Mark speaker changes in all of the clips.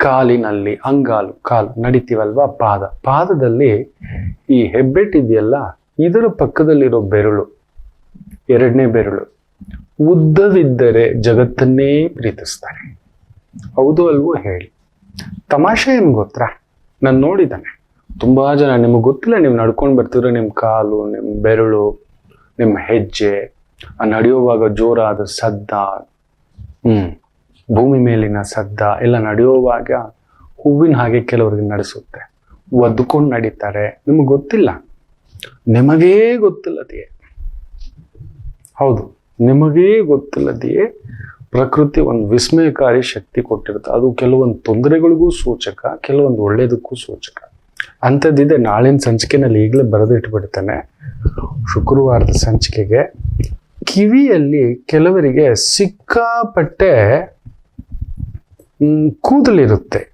Speaker 1: ಕಾಲಿನಲ್ಲಿ ಅಂಗಾಲು, ಕಾಲು ನಡಿತೀವಲ್ವಾ? ಪಾದ. ಪಾದದಲ್ಲಿ ಈ ಹೆಬ್ಬೆಟ್ಟಿದೆಯಲ್ಲ ಇದರ ಪಕ್ಕದಲ್ಲಿರೋ ಬೆರಳು, ಎರಡನೇ ಬೆರಳು ಉದ್ದವಿದ್ದರೆ ಜಗತ್ತನ್ನೇ ಪ್ರೀತಿಸ್ತಾರೆ. ಹೌದು ಅಲ್ವೋ ಹೇಳಿ. ತಮಾಷೆ ಏನ್ ಗೊತ್ತಾ? ನಾನು ನೋಡಿದ್ದಾನೆ. ತುಂಬಾ ಜನ, ನಿಮಗೆ ಗೊತ್ತಿಲ್ಲ ನೀವು ನಡ್ಕೊಂಡು ಬರ್ತಿದ್ರೆ ನಿಮ್ಮ ಕಾಲು ನಿಮ್ಮ ಬೆರಳು, ನಿಮ್ಮ ಹೆಜ್ಜೆ ನಡೆಯುವಾಗ ಜೋರಾದ ಸದ್ದ. ಹ್ಮ್. ಭೂಮಿ ಮೇಲಿನ ಸದ್ದ ಎಲ್ಲ ನಡೆಯುವಾಗ ಹೂವಿನ ಹಾಗೆ ಕೆಲವರಿಗೆ ನಡೆಸುತ್ತೆ. ಒದ್ದುಕೊಂಡು ನಡೀತಾರೆ. ನಿಮಗೆ ಗೊತ್ತಿಲ್ಲ? ನಿಮಗೇ ಗೊತ್ತಿಲ್ಲದೆಯೇ? ಹೌದು, ನಿಮಗೇ ಗೊತ್ತಿಲ್ಲದೆಯೇ ಪ್ರಕೃತಿ ಒಂದು ವಿಸ್ಮಯಕಾರಿ ಶಕ್ತಿ ಕೊಟ್ಟಿರುತ್ತೆ. ಅದು ಕೆಲವೊಂದು ತೊಂದರೆಗಳಿಗೂ ಸೂಚಕ, ಕೆಲವೊಂದು ಒಳ್ಳೆಯದಕ್ಕೂ ಸೂಚಕ. ಅಂಥದ್ದಿದೆ, ನಾಳಿನ ಸಂಚಿಕೆನಲ್ಲಿ ಈಗಲೇ ಬರೆದಿಟ್ಬಿಡ್ತಾನೆ. ಶುಕ್ರವಾರದ ಸಂಚಿಕೆಗೆ, ಕಿವಿಯಲ್ಲಿ ಕೆಲವರಿಗೆ ಸಿಕ್ಕಾಪಟ್ಟೆ ಕೂದಲಿರುತ್ತೆ.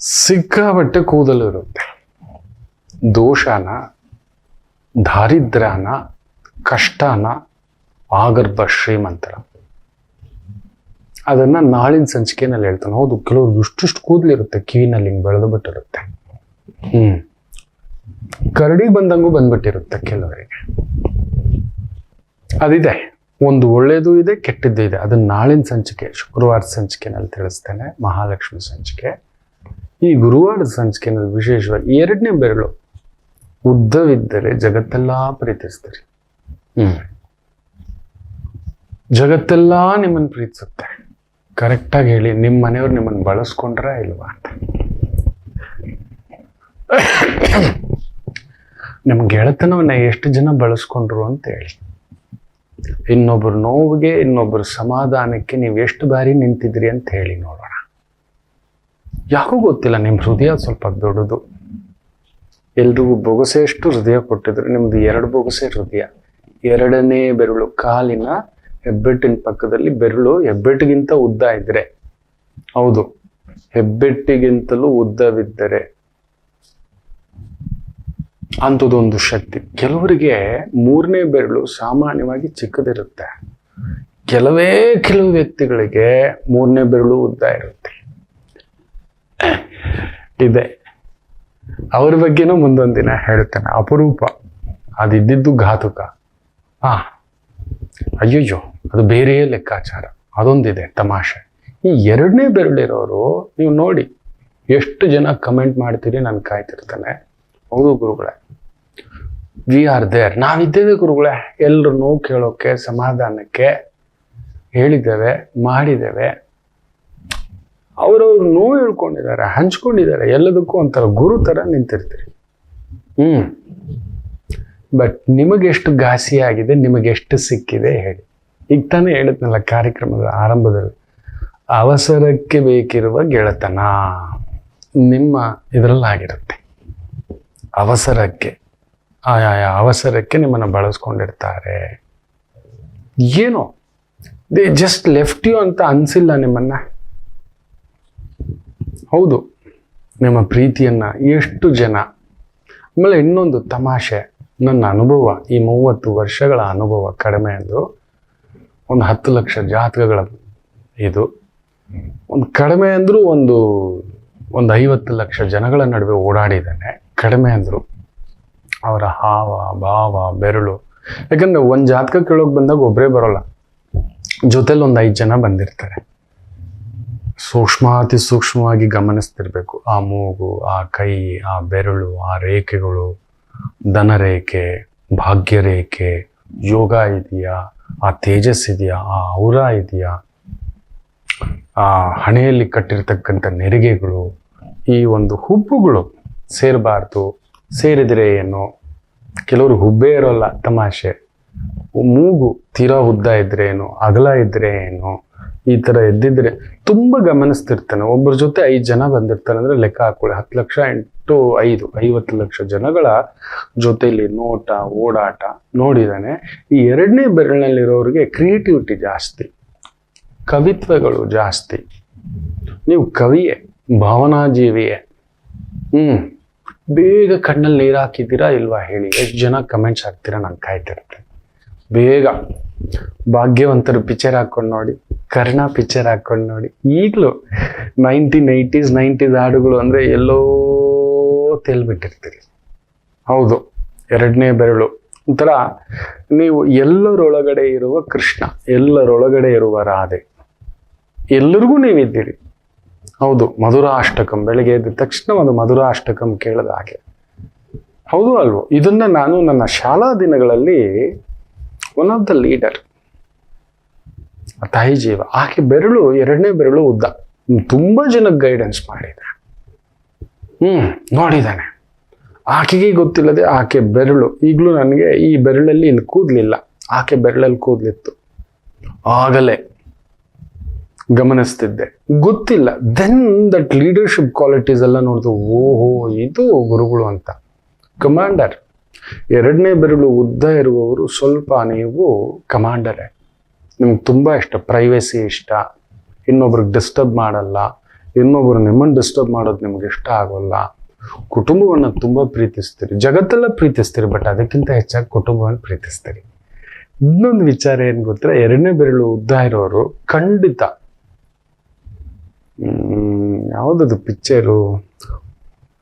Speaker 1: ಸಿಕ್ಕಾಪಟ್ಟೆ ಕೂದಲಿರುತ್ತೆ. ದೋಷನ, ದಾರಿದ್ರ್ಯನ, ಕಷ್ಟನ, ಆಗರ್ಭ, ಶ್ರೀಮಂತರ. ಅದನ್ನ ನಾಳಿನ ಸಂಚಿಕೆನಲ್ಲಿ ಹೇಳ್ತಾನೆ. ಹೌದು, ಕೆಲವರು ಇಷ್ಟಿಷ್ಟು ಕೂದಲಿರುತ್ತೆ, ಕಿವಿನಲ್ಲಿ ಹಿಂಗೆ ಬೆಳೆದು ಬಿಟ್ಟಿರುತ್ತೆ ಹ್ಮ್. ಕರಡಿ ಬಂದಂಗೂ ಬಂದ್ಬಿಟ್ಟಿರುತ್ತೆ ಕೆಲವರಿಗೆ. ಅದಿದೆ. ಒಂದು ಒಳ್ಳೇದು ಇದೆ, ಕೆಟ್ಟದ್ದು ಇದೆ. ಅದನ್ನ ನಾಳಿನ ಸಂಚಿಕೆ, ಶುಕ್ರವಾರ ಸಂಚಿಕೆನಲ್ಲಿ ತಿಳಿಸ್ತೇನೆ, ಮಹಾಲಕ್ಷ್ಮಿ ಸಂಚಿಕೆ. ಈ ಗುರುವಾರದ ಸಂಚಿಕೆನಲ್ಲಿ ವಿಶೇಷವಾಗಿ ಎರಡನೇ ಬೆರಳು, ಉದ್ದವಿದ್ದರೆ ಜಗತ್ತೆಲ್ಲ ಪ್ರೀತಿಸ್ತೀರಿ. ಹ್ಮ್. ಜಗತ್ತೆಲ್ಲ ನಿಮ್ಮನ್ನು ಪ್ರೀತಿಸುತ್ತೆ. ಕರೆಕ್ಟಾಗಿ ಹೇಳಿ ನಿಮ್ಮ ಮನೆಯವ್ರು ನಿಮ್ಮನ್ನು ಬಳಸ್ಕೊಂಡ್ರ ಇಲ್ವಾ ಅಂತ. ನಿಮ್ಮ ಗೆಳೆತನವನ್ನ ಎಷ್ಟು ಜನ ಬಳಸ್ಕೊಂಡ್ರು ಅಂತ ಹೇಳಿ. ಇನ್ನೊಬ್ಬರು ನೋವಿಗೆ ಇನ್ನೊಬ್ಬರ ಸಮಾಧಾನಕ್ಕೆ ನೀವು ಎಷ್ಟು ಬಾರಿ ನಿಂತಿದ್ರಿ ಅಂತ ಹೇಳಿ ನೋಡೋಣ. ಯಾಕೋ ಗೊತ್ತಿಲ್ಲ, ನಿಮ್ಮ ಹೃದಯ ಸ್ವಲ್ಪ ದೊಡ್ಡದು. ಎಲ್ರಿಗೂ ಬೊಗಸೆಯಷ್ಟು ಹೃದಯ ಕೊಟ್ಟಿದ್ರು. ನಿಮ್ದು ಎರಡು ಬೊಗಸೆ ಹೃದಯ. ಎರಡನೇ ಬೆರಳು ಕಾಲಿನ ಹೆಬ್ಬೆಟ್ಟಿನ ಪಕ್ಕದಲ್ಲಿ ಬೆರಳು ಹೆಬ್ಬೆಟ್ಟಿಗಿಂತ ಉದ್ದ ಇದ್ರೆ. ಹೌದು, ಹೆಬ್ಬೆಟ್ಟಿಗಿಂತಲೂ ಉದ್ದವಿದ್ದರೆ. ಅಂಥದ್ದೊಂದು ಶಕ್ತಿ. ಕೆಲವರಿಗೆ ಮೂರನೇ ಬೆರಳು ಸಾಮಾನ್ಯವಾಗಿ ಚಿಕ್ಕದಿರುತ್ತೆ. ಕೆಲವೇ ಕೆಲವು ವ್ಯಕ್ತಿಗಳಿಗೆ ಮೂರನೇ ಬೆರಳು ಉದ್ದ ಇರುತ್ತೆ. ಇದೆ. ಅವ್ರ ಬಗ್ಗೆನೂ ಮುಂದೊಂದು ದಿನ ಹೇಳ್ತೇನೆ. ಅಪರೂಪ, ಅದಿದ್ದಿದ್ದು ಘಾತುಕ. ಆ, ಅಯ್ಯಯ್ಯೋ, ಅದು ಬೇರೆಯೇ ಲೆಕ್ಕಾಚಾರ. ಅದೊಂದಿದೆ ತಮಾಷೆ. ಈ ಎರಡನೇ ಬೆರಳಿರೋರು, ನೀವು ನೋಡಿ, ಎಷ್ಟು ಜನ ಕಮೆಂಟ್ ಮಾಡ್ತೀರಿ, ನಾನು ಕಾಯ್ತಿರ್ತಾನೆ. ಹೌದು ಗುರುಗಳೇ. We are there. ನಾವಿದ್ದೇವೆ ಗುರುಗಳೇ. ಎಲ್ಲರೂ ಕೇಳೋಕ್ಕೆ ಕೇಳೋಕೆ, ಸಮಾಧಾನಕ್ಕೆ ಹೇಳಿದ್ದೇವೆ, ಮಾಡಿದ್ದೇವೆ. ಅವರವ್ರು ನೋವು ಹೇಳ್ಕೊಂಡಿದ್ದಾರೆ, ಹಂಚ್ಕೊಂಡಿದ್ದಾರೆ. ಎಲ್ಲದಕ್ಕೂ ಒಂಥರ ಗುರು ಥರ ನಿಂತಿರ್ತೀರಿ. ಹ್ಮ್. ಬಟ್ ನಿಮಗೆಷ್ಟು ಘಾಸಿ ಆಗಿದೆ, ನಿಮಗೆಷ್ಟು ಸಿಕ್ಕಿದೆ ಹೇಳಿ. ಈಗ ತಾನೇ ಹೇಳಿದ್ನಲ್ಲ ಕಾರ್ಯಕ್ರಮದ ಆರಂಭದಲ್ಲಿ, ಅವಸರಕ್ಕೆ ಬೇಕಿರುವ ಗೆಳೆತನ ನಿಮ್ಮ ಇದರಲ್ಲಾಗಿರುತ್ತೆ. ಅವಸರಕ್ಕೆ ಆಯಾಯ ಅವಸರಕ್ಕೆ ನಿಮ್ಮನ್ನು ಬಳಸ್ಕೊಂಡಿರ್ತಾರೆ. ಏನೋ, ದೇ ಜಸ್ಟ್ ಲೆಫ್ಟ್ ಯು ಅಂತ ಅನಿಸಿಲ್ಲ ನಿಮ್ಮನ್ನ. ಹೌದು, ನಿಮ್ಮ ಪ್ರೀತಿಯನ್ನ ಎಷ್ಟು ಜನ, ಆಮೇಲೆ ಇನ್ನೊಂದು ತಮಾಷೆ, ನನ್ನ ಅನುಭವ, ಈ ಮೂವತ್ತು ವರ್ಷಗಳ ಅನುಭವ ಕಡಿಮೆ ಎಂದು, ಒಂದು ಹತ್ತು ಲಕ್ಷ ಜಾತಕಗಳ ಇದು. ಒಂದು ಕಡಿಮೆ ಅಂದರೂ ಒಂದು ಒಂದು ಐವತ್ತು ಲಕ್ಷ ಜನಗಳ ನಡುವೆ ಓಡಾಡಿದ್ದಾನೆ. ಕಡಿಮೆ ಅಂದರು. ಅವರ ಹಾವ, ಭಾವ, ಬೆರಳು. ಯಾಕಂದ್ರೆ ಒಂದು ಜಾತಕ ಕೇಳೋಕೆ ಬಂದಾಗ ಒಬ್ಬರೇ ಬರೋಲ್ಲ. ಜೊತೆಲಿ ಒಂದು ಐದು ಜನ ಬಂದಿರ್ತಾರೆ. ಸೂಕ್ಷ್ಮ ಅತಿ ಸೂಕ್ಷ್ಮವಾಗಿ ಗಮನಿಸ್ತಿರ್ಬೇಕು. ಆ ಮೂಗು, ಆ ಕೈ, ಆ ಬೆರಳು, ಆ ರೇಖೆಗಳು ಧನ ರೇಖೆ ಭಾಗ್ಯ ರೇಖೆ ಯೋಗ ಇದೆಯಾ, ಆ ತೇಜಸ್ ಇದೆಯಾ, ಆ ಔರ ಇದೆಯಾ, ಆ ಹಣೆಯಲ್ಲಿ ಕಟ್ಟಿರ್ತಕ್ಕಂಥ ನೆರಿಗೆಗಳು, ಈ ಒಂದು ಹುಬ್ಬುಗಳು. ಸೇರಬಾರ್ದು, ಸೇರಿದರೆ ಏನು? ಕೆಲವರು ಹುಬ್ಬೇ ಇರೋಲ್ಲ ತಮಾಷೆ. ಮೂಗು ತೀರಾ ಉದ್ದ ಇದ್ರೆ ಏನು? ಅಗಲ ಇದ್ರೆ ಏನು? ಈ ಥರ ಎದ್ದಿದ್ರೆ ತುಂಬ ಗಮನಿಸ್ತಿರ್ತಾನೆ. ಒಬ್ಬರ ಜೊತೆ ಐದು ಜನ ಬಂದಿರ್ತಾನೆ ಅಂದರೆ ಲೆಕ್ಕ ಹಾಕೊಳ್ಳಿ. ಹತ್ತು ಲಕ್ಷ ಎಂಟು ಐದು, ಐವತ್ತು ಲಕ್ಷ ಜನಗಳ ಜೊತೆಯಲ್ಲಿ ನೋಟ, ಓಡಾಟ ನೋಡಿದಾನೆ. ಈ ಎರಡನೇ ಬೆರಳಿನಲ್ಲಿರೋರಿಗೆ ಕ್ರಿಯೇಟಿವಿಟಿ ಜಾಸ್ತಿ, ಕವಿತ್ವಗಳು ಜಾಸ್ತಿ. ನೀವು ಕವಿಯೇ, ಭಾವನಾಜೀವಿಯೇ. ಹ್ಮ್. ಬೇಗ ಕಣ್ಣಲ್ಲಿ ನೀರು ಹಾಕಿದ್ದೀರಾ ಇಲ್ವಾ ಹೇಳಿ? ಎಷ್ಟು ಜನ ಕಮೆಂಟ್ಸ್ ಹಾಕ್ತೀರಾ ನಾನು ಕಾಯ್ತಿರ್ತೇನೆ ಬೇಗ. ಭಾಗ್ಯವಂತರು ಪಿಕ್ಚರ್ ಹಾಕೊಂಡು ನೋಡಿ, ಕರ್ಣ ಪಿಕ್ಚರ್ ಹಾಕೊಂಡು ನೋಡಿ, ಈಗಲೂ ನೈನ್ಟೀನ್ ಏಯ್ಟೀಸ್ ನೈಂಟೀಸ್ ಹಾಡುಗಳು ಅಂದರೆ ಎಲ್ಲೋ ತೇಲ್ಬಿಟ್ಟಿರ್ತೀರಿ ಹೌದು, ಎರಡನೇ ಬೆರಳು. ಒಂಥರ ನೀವು ಎಲ್ಲರೊಳಗಡೆ ಇರುವ ಕೃಷ್ಣ, ಎಲ್ಲರೊಳಗಡೆ ಇರುವ ರಾಧೆ. ಎಲ್ಲರಿಗೂ ನೀವಿದ್ದೀರಿ. ಹೌದು, ಮಧುರಾಷ್ಟಕಂ. ಬೆಳಗ್ಗೆ ಎದ್ದ ತಕ್ಷಣ ಒಂದು ಮಧುರಾಷ್ಟಕಂ ಕೇಳದ ಹಾಗೆ. ಹೌದು ಅಲ್ವೋ? ಇದನ್ನ ನಾನು ನನ್ನ ಶಾಲಾ ದಿನಗಳಲ್ಲಿ ಒನ್ ಆಫ್ ದ ಲೀಡರ್ ತಾಯಿ ಜೀವ, ಆಕೆ ಬೆರಳು, ಎರಡನೇ ಬೆರಳು ಉದ್ದ. ತುಂಬಾ ಜನಕ್ಕೆ ಗೈಡೆನ್ಸ್ ಮಾಡಿದೆ. ಹ್ಮ್ ನೋಡಿದ್ದಾನೆ ಆಕೆಗೆ ಗೊತ್ತಿಲ್ಲದೆ ಆಕೆ ಬೆರಳು. ಈಗಲೂ ನನಗೆ ಈ ಬೆರಳಲ್ಲಿ ಇಲ್ಲಿ ಕೂದಲಿಲ್ಲ. ಆಕೆ ಬೆರಳಲ್ಲಿ ಕೂದಲಿತ್ತು. ಆಗಲೇ. ಗಮನಿಸ್ತಿದ್ದೆ. ಗೊತ್ತಿಲ್ಲ. ದೆನ್ ದಟ್ ಲೀಡರ್ಶಿಪ್ ಕ್ವಾಲಿಟೀಸ್ ಎಲ್ಲ ನೋಡಿದ್ರು ಓಹೋ, ಇದು ಗುರುಗಳು ಅಂತ. ಕಮಾಂಡರ್ ಎರಡನೇ ಬೆರಳು ಉದ್ದ ಇರುವವರು ಸ್ವಲ್ಪ ನೀವು ಕಮಾಂಡರೇ ನಿಮ್ಗೆ ತುಂಬ ಇಷ್ಟ. ಪ್ರೈವೇಸಿ ಇಷ್ಟ. ಇನ್ನೊಬ್ರಿಗೆ ಡಿಸ್ಟರ್ಬ್ ಮಾಡಲ್ಲ. ಇನ್ನೊಬ್ರು ನಿಮ್ಮನ್ನು ಡಿಸ್ಟರ್ಬ್ ಮಾಡೋದು ನಿಮ್ಗೆ ಇಷ್ಟ ಆಗೋಲ್ಲ. ಕುಟುಂಬವನ್ನು ತುಂಬ ಪ್ರೀತಿಸ್ತೀರಿ. ಜಗತ್ತೆಲ್ಲ ಪ್ರೀತಿಸ್ತೀರಿ ಬಟ್ ಅದಕ್ಕಿಂತ ಹೆಚ್ಚಾಗಿ ಕುಟುಂಬವನ್ನು ಪ್ರೀತಿಸ್ತೀರಿ. ಇನ್ನೊಂದು ವಿಚಾರ ಏನು ಗೊತ್ತಾ? ಎರಡನೇ ಬೆರಳು ಉದ್ದ ಇರೋರು ಖಂಡಿತ ಯಾವುದದು ಪಿಕ್ಚರು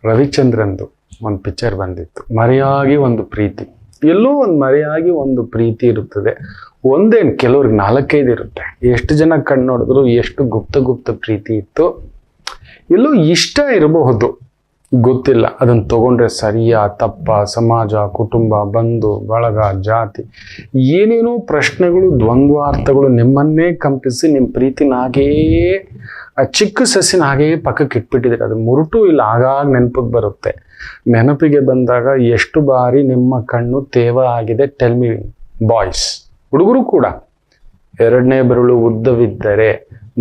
Speaker 1: ರವಿಚಂದ್ರನ್ದು ಒಂದು ಪಿಕ್ಚರ್ ಬಂದಿತ್ತು. ಮರೆಯಾಗಿ ಒಂದು ಪ್ರೀತಿ. ಎಲ್ಲೋ ಒಂದು ಮರೆಯಾಗಿ ಒಂದು ಪ್ರೀತಿ ಇರುತ್ತದೆ. ಒಂದೇನು, ಕೆಲವ್ರಿಗೆ ನಾಲ್ಕೈದು ಇರುತ್ತೆ. ಎಷ್ಟು ಜನ ಕಣ್ಣು ನೋಡಿದ್ರು ಎಷ್ಟು ಗುಪ್ತ ಗುಪ್ತ ಪ್ರೀತಿ ಇತ್ತು. ಎಲ್ಲೋ ಇಷ್ಟ ಇರಬಹುದು. ಗೊತ್ತಿಲ್ಲ. ಅದನ್ನು ತಗೊಂಡ್ರೆ ಸರಿಯಾ, ತಪ್ಪ, ಸಮಾಜ, ಕುಟುಂಬ, ಬಂಧು, ಬಳಗ, ಜಾತಿ, ಏನೇನೋ ಪ್ರಶ್ನೆಗಳು, ದ್ವಂದ್ವಾರ್ಥಗಳು ನಿಮ್ಮನ್ನೇ ಕಂಪಿಸಿ ನಿಮ್ಮ ಪ್ರೀತಿನ ಹಾಗೇ ಆ ಚಿಕ್ಕ ಸಸಿನ ಹಾಗೆಯೇ ಪಕ್ಕಕ್ಕೆ ಇಟ್ಬಿಟ್ಟಿದ್ದೀರಿ. ಅದು ಮುರುಟು ಇಲ್ಲ, ಆಗಾಗ ನೆನಪಿಗೆ ಬರುತ್ತೆ. ನೆನಪಿಗೆ ಬಂದಾಗ ಎಷ್ಟು ಬಾರಿ ನಿಮ್ಮ ಕಣ್ಣು ತೇವ ಆಗಿದೆ ಟೆಲ್ ಮಿ ಬಾಯ್ಸ್ ಹುಡುಗರು ಕೂಡ. ಎರಡನೇ ಬೆರಳು ಉದ್ದವಿದ್ದರೆ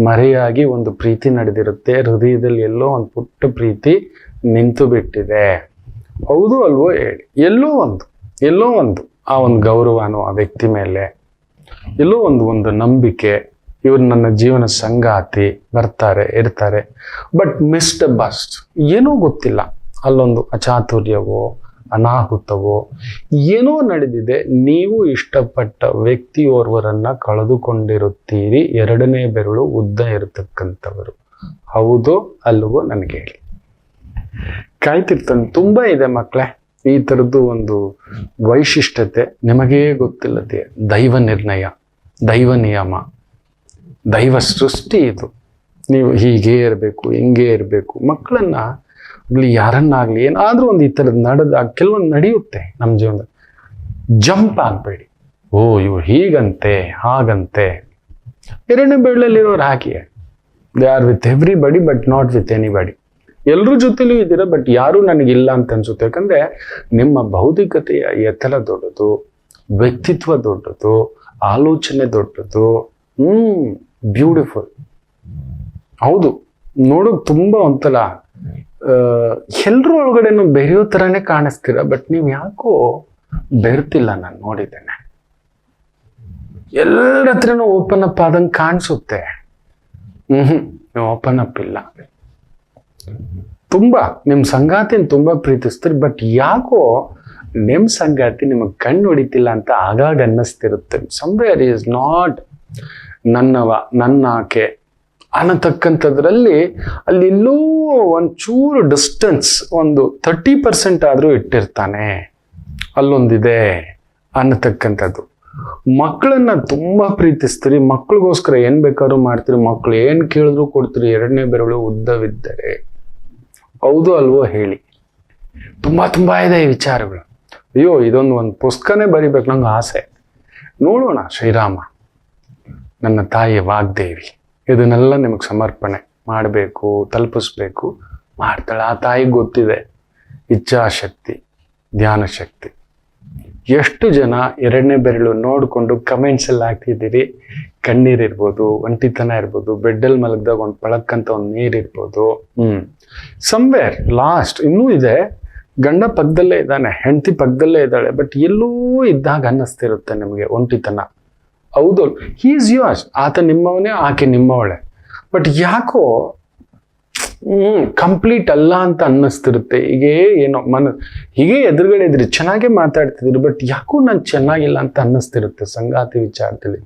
Speaker 1: ಮರೆಯಾಗಿ ಒಂದು ಪ್ರೀತಿ ನಡೆದಿರುತ್ತೆ. ಹೃದಯದಲ್ಲಿ ಎಲ್ಲೋ ಒಂದು ಪುಟ್ಟ ಪ್ರೀತಿ ನಿಂತು ಬಿಟ್ಟಿದೆ. ಹೌದು ಅಲ್ವೋ ಹೇಳಿ. ಎಲ್ಲೋ ಒಂದು ಎಲ್ಲೋ ಒಂದು ಆ ಒಂದು ಗೌರವನೋ ಆ ವ್ಯಕ್ತಿ ಮೇಲೆ, ಎಲ್ಲೋ ಒಂದು ಒಂದು ನಂಬಿಕೆ ಇವ್ರು ನನ್ನ ಜೀವನ ಸಂಗಾತಿ ಬರ್ತಾರೆ, ಇರ್ತಾರೆ. ಬಟ್ ಮಿಸ್ಡ್ ಬಸ್ಟ್ ಏನೂ ಗೊತ್ತಿಲ್ಲ. ಅಲ್ಲೊಂದು ಅಚಾತುರ್ಯವೋ, ಅನಾಹುತವೋ, ಏನೋ ನಡೆದಿದೆ. ನೀವು ಇಷ್ಟಪಟ್ಟ ವ್ಯಕ್ತಿಯೋರ್ವರನ್ನ ಕಳೆದುಕೊಂಡಿರುತ್ತೀರಿ. ಎರಡನೇ ಬೆರಳು ಉದ್ದ ಇರತಕ್ಕಂಥವರು. ಹೌದು ಅಲ್ವೋ ನನಗೆ ಹೇಳಿ. ಕಾಯ್ತಿರ್ತಾನೆ ತುಂಬಾ ಇದೆ ಮಕ್ಕಳೇ ಈ ಥರದ್ದು ಒಂದು ವೈಶಿಷ್ಟ್ಯತೆ ನಿಮಗೇ ಗೊತ್ತಿಲ್ಲದೆ ದೈವ ನಿರ್ಣಯ, ದೈವ ನಿಯಮ. ದೈವ ಸೃಷ್ಟಿ ಇದು. ನೀವು ಹೀಗೆ ಇರಬೇಕು, ಹಿಂಗೆ ಇರಬೇಕು. ಮಕ್ಕಳನ್ನ ಆಗಲಿ ಯಾರನ್ನಾಗಲಿ ಏನಾದರೂ ಒಂದು ಈ ಥರದ್ದು ನಡೆದಾಗ ಕೆಲವೊಂದು ನಡೆಯುತ್ತೆ ನಮ್ಮ ಜೀವನದಲ್ಲಿ. ಜಂಪ್ ಆಗಬೇಡಿ. ಓ, ಇವ್ರು ಹೀಗಂತೆ, ಹಾಗಂತೆ. ಎರಡನೇ ಬೆಳ್ಳಲ್ಲಿರೋರು ಹಾಕಿಯೇ they are with everybody but not with anybody ಎಲ್ಲರ ಜೊತೆಲೂ ಇದ್ದೀರ ಬಟ್ ಯಾರೂ ನನಗಿಲ್ಲ ಅಂತ ಅನ್ಸುತ್ತೆ. ಯಾಕಂದ್ರೆ ನಿಮ್ಮ ಭೌತಿಕತೆಯ ಎತ್ತಲ ದೊಡ್ಡದು, ವ್ಯಕ್ತಿತ್ವ ದೊಡ್ಡದು, ಆಲೋಚನೆ ದೊಡ್ಡದು. ಹ್ಮ್. ಬ್ಯೂಟಿಫುಲ್ ಹೌದು. ನೋಡೋಕ್ ತುಂಬಾ ಒಂಥರ ಎಲ್ಲರ ಒಳಗಡೆನು ಬೆರೆಯೋ ಥರನೇ ಕಾಣಿಸ್ತೀರ, ಬಟ್ ನೀವು ಯಾಕೋ ಬೆರ್ತಿಲ್ಲ ನಾನು ನೋಡಿದ್ದೇನೆ. ಎಲ್ಲರ ಹತ್ರನೂ ಓಪನ್ ಅಪ್ ಆದಂಗೆ ಕಾಣಿಸುತ್ತೆ. ಹ್ಮ್ ಓಪನ್ ಅಪ್ ಇಲ್ಲ. ತುಂಬಾ ನಿಮ್ಮ ಸಂಗಾತಿನ ತುಂಬಾ ಪ್ರೀತಿಸ್ತೀರಿ, ಬಟ್ ಯಾಕೋ ನಿಮ್ಮ ಸಂಗಾತಿ ನಿಮಗೆ ಕಣ್ಣು ಹೊಡಿತಿಲ್ಲ ಅಂತ ಆಗಾಗ ಅನ್ನಿಸ್ತಿರುತ್ತೆ. ಸಮ್ವೇರ್ ಈಸ್ ನಾಟ್ ನನ್ನವ ನನ್ನ ಆಕೆ ಅನ್ನತಕ್ಕಂಥದ್ರಲ್ಲಿ ಅಲ್ಲಿ ಎಲ್ಲೋ ಒಂಚೂರು ಡಿಸ್ಟೆನ್ಸ್ ಒಂದು ತರ್ಟಿ ಪರ್ಸೆಂಟ್ ಆದರೂ ಇಟ್ಟಿರ್ತಾನೆ. ಅಲ್ಲೊಂದಿದೆ ಅನ್ನತಕ್ಕಂಥದ್ದು. ಮಕ್ಕಳನ್ನ ತುಂಬಾ ಪ್ರೀತಿಸ್ತೀರಿ, ಮಕ್ಕಳಿಗೋಸ್ಕರ ಏನು ಬೇಕಾದ್ರೂ ಮಾಡ್ತೀರಿ ಮಕ್ಕಳು ಏನು ಕೇಳಿದ್ರು ಕೊಡ್ತೀರಿ, ಎರಡನೇ ಬೆರಳು ಉದ್ದವಿದ್ದರೆ. ಹೌದು ಅಲ್ವೋ ಹೇಳಿ. ತುಂಬಾ ತುಂಬಾ ಇದೆ ಈ ವಿಚಾರಗಳು. ಅಯ್ಯೋ, ಇದೊಂದು ಒಂದು ಪುಸ್ತಕನೇ ಬರಿಬೇಕು, ನಂಗೆ ಆಸೆ. ನೋಡೋಣ ಶ್ರೀರಾಮ. ನನ್ನ ತಾಯಿ ವಾಗ್ದೇವಿ. ಇದನ್ನೆಲ್ಲ ನಿಮಗೆ ಸಮರ್ಪಣೆ ಮಾಡಬೇಕು, ತಲುಪಿಸ್ಬೇಕು, ಮಾಡ್ತಾಳೆ. ಆ ತಾಯಿ ಗೊತ್ತಿದೆ. ಇಚ್ಛಾಶಕ್ತಿ ಧ್ಯಾನ ಶಕ್ತಿ ಎಷ್ಟು ಜನ ಎರಡನೇ ಬೆರಳು ನೋಡಿಕೊಂಡು ಕಮೆಂಟ್ಸಲ್ಲಿ ಹಾಕ್ತಿದ್ದೀರಿ? ಕಣ್ಣೀರಿರ್ಬೋದು ಒಂಟಿತನ ಇರ್ಬೋದು ಬೆಡ್ಡಲ್ಲಿ ಮಲಗ್ದಾಗ ಒಂದು ಪಳಕ್ಕಂತ ಒಂದು ನೀರಿರ್ಬೋದು ಹ್ಞೂ ಸಮ್ವೇರ್ ಲಾಸ್ಟ್ ಇನ್ನೂ ಇದೆ. ಗಂಡ ಪಕ್ಕದಲ್ಲೇ ಇದ್ದಾನೆ, ಹೆಂಡತಿ ಪಕ್ಕದಲ್ಲೇ ಇದ್ದಾಳೆ ಬಟ್ ಎಲ್ಲೂ ಇದ್ದಾಗ ಅನ್ನಿಸ್ತಿರುತ್ತೆ ನಿಮಗೆ ಒಂಟಿತನ. ಹೌದು. ಈಸ್ ಯೋರ್ಸ್ ಆತ ನಿಮ್ಮವನೇ, ಆಕೆ ನಿಮ್ಮವಳೆ. ಬಟ್ ಯಾಕೋ ಕಂಪ್ಲೀಟ್ ಅಲ್ಲ ಅಂತ ಅನ್ನಿಸ್ತಿರುತ್ತೆ. ಹೀಗೆ ಏನೋ ಮನ, ಹೀಗೆ ಎದುರುಗಡೆ ಇದ್ರಿ, ಚೆನ್ನಾಗೇ ಮಾತಾಡ್ತಿದ್ರು ಬಟ್ ಯಾಕೋ ನಾನು ಚೆನ್ನಾಗಿಲ್ಲ ಅಂತ ಅನ್ನಿಸ್ತಿರುತ್ತೆ ಸಂಗಾತಿ ವಿಚಾರದಲ್ಲಿ.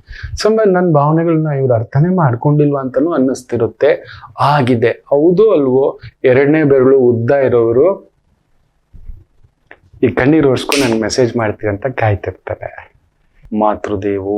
Speaker 1: ಸಂಬ ನನ್ನ ಭಾವನೆಗಳನ್ನ ಇವ್ರು ಅರ್ಥನೇ ಮಾಡ್ಕೊಂಡಿಲ್ವ ಅಂತಲೂ ಅನ್ನಿಸ್ತಿರುತ್ತೆ. ಆಗಿದೆ. ಹೌದು ಅಲ್ವೋ, ಎರಡನೇ ಬೆರಳು ಉದ್ದ ಇರೋರು ಈ ಕಣ್ಣೀರು ಒರೆಸ್ಕೊಂಡು ನನಗೆ ಮೆಸೇಜ್ ಮಾಡ್ತೀವಿ ಅಂತ ಕಾಯ್ತಿರ್ತಾರೆ. ಮಾತೃದೇವೋ